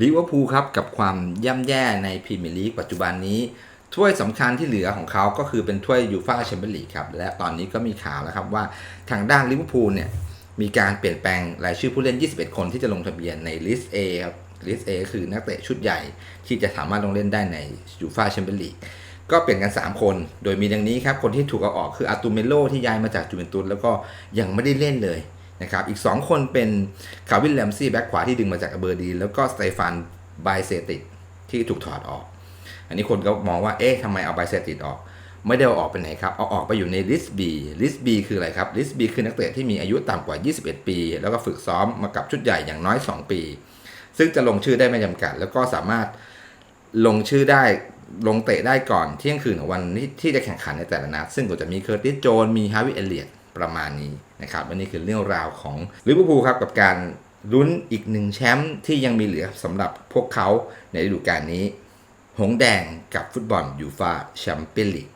ลิเวอร์พูลครับกับความย่ำแย่ในพรีเมียร์ลีกปัจจุบันนี้ ถ้วยสำคัญที่เหลือของเขาก็คือเป็นถ้วยยูฟ่าแชมเปี้ยนลีกครับ และตอนนี้ก็มีข่าวแล้วครับว่าทางด้านลิเวอร์พูลเนี่ยมีการเปลี่ยนแปลงรายชื่อผู้เล่น 21 คนที่จะลงทะเบียนในลิสต์ A ครับลิสต์ A ก็คือนักเตะชุดใหญ่ที่จะสามารถลงเล่นได้ในยูฟ่าแชมเปี้ยนลีกก็เปลี่ยนกัน 3 คน โดยมีดังนี้ครับ คนที่ถูกเอาออกคืออาตูเมโลที่ย้ายมาจากจูเวนตุสแล้วก็ยังไม่ได้เล่นเลย นะครับอีก 2 คนเป็นคาร์วินแลมซี่แบ็คขวาที่ดึงมาจากอเบอร์ดีนแล้วก็สเตฟานไบเซติกที่ถูกถอดออก อันนี้คนก็มองว่าเอ๊ะทำไมเอาไบเซติกออก ไม่ได้เอาออกไปไหนครับ เอาออกไปอยู่ในลิสต์ B ลิสต์ B คืออะไรครับลิสต์ B คือนักเตะที่มีอายุต่ำกว่า 21 ปี แล้วก็ฝึกซ้อมมากับชุดใหญ่อย่างน้อย 2 ปี ซึ่งจะลงชื่อได้ไม่จำกัด แล้วก็สามารถลงชื่อได้ลงเตะได้ก่อนเที่ยงคืนของวันที่ที่จะแข่งขันในแต่ละนัดซึ่งก็จะมีเคอร์ติสโจนมีฮาวิเอเลียต ประมาณนี้นะครับวันนี้คือเรื่องราวของลิเวอร์พูลครับกับการลุ้นอีกหนึ่งแชมป์ที่ยังมีเหลือสำหรับพวกเขาในฤดูกาลนี้ หงแดงกับฟุตบอลยูฟาแชมเปี้ยนลีก